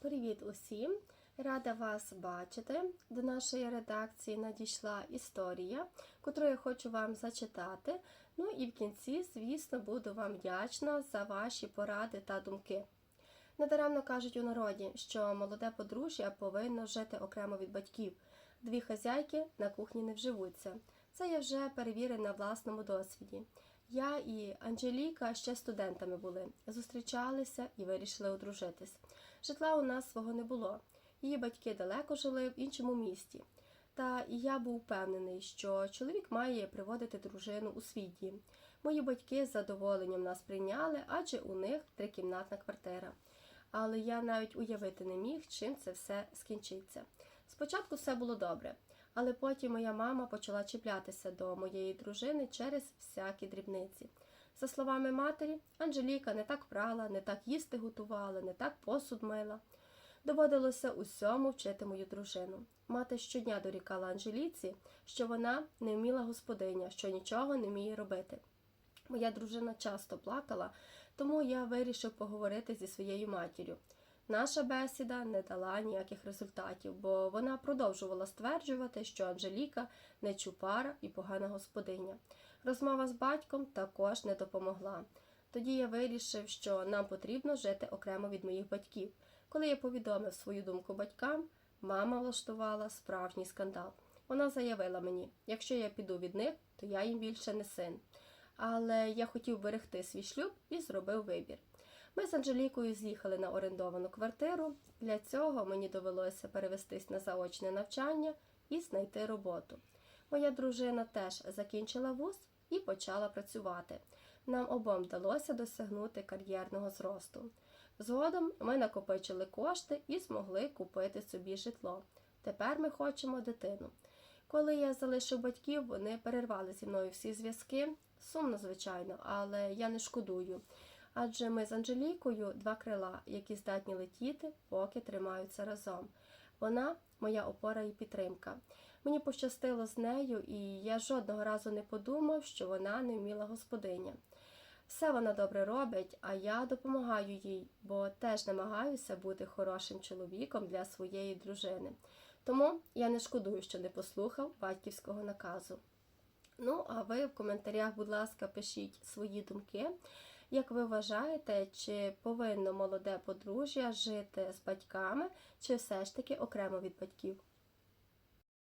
Привіт усім! Рада вас бачити. До нашої редакції надійшла історія, яку я хочу вам зачитати. Ну і в кінці, звісно, буду вам вдячна за ваші поради та думки. Недаремно кажуть у народі, що молоде подружжя повинно жити окремо від батьків. Дві хазяйки на кухні не вживуться. Це я вже перевірив на власному досвіді. Я і Анжеліка ще студентами були, зустрічалися і вирішили одружитись. Житла у нас свого не було. Її батьки далеко жили в іншому місті. Та і я був впевнений, що чоловік має приводити дружину у свій дім. Мої батьки з задоволенням нас прийняли, адже у них трикімнатна квартира. Але я навіть уявити не міг, чим це все скінчиться. Спочатку все було добре, але потім моя мама почала чіплятися до моєї дружини через всякі дрібниці. За словами матері, Анжеліка не так прала, не так їсти готувала, не так посуд мила. Доводилося усьому вчити мою дружину. Мати щодня дорікала Анжеліці, що вона не вміла господиня, що нічого не вміє робити. Моя дружина часто плакала, тому я вирішив поговорити зі своєю матір'ю. Наша бесіда не дала ніяких результатів, бо вона продовжувала стверджувати, що Анжеліка не чупара і погана господиня. Розмова з батьком також не допомогла. Тоді я вирішив, що нам потрібно жити окремо від моїх батьків. Коли я повідомив свою думку батькам, мама влаштувала справжній скандал. Вона заявила мені, якщо я піду від них, то я їм більше не син. Але я хотів берегти свій шлюб і зробив вибір. Ми з Анжелікою з'їхали на орендовану квартиру. Для цього мені довелося перевестись на заочне навчання і знайти роботу. Моя дружина теж закінчила вуз і почала працювати. Нам обом вдалося досягнути кар'єрного зросту. Згодом ми накопичили кошти і змогли купити собі житло. Тепер ми хочемо дитину. Коли я залишив батьків, вони перервали зі мною всі зв'язки. Сумно, звичайно, але я не шкодую. Адже ми з Анжелікою два крила, які здатні летіти, поки тримаються разом. Вона моя опора і підтримка. Мені пощастило з нею, і я жодного разу не подумав, що вона не вміла господиня. Все вона добре робить, а я допомагаю їй, бо теж намагаюся бути хорошим чоловіком для своєї дружини. Тому я не шкодую, що не послухав батьківського наказу. Ну, а ви в коментарях, будь ласка, пишіть свої думки. Як ви вважаєте, чи повинно молоде подружжя жити з батьками, чи все ж таки окремо від батьків?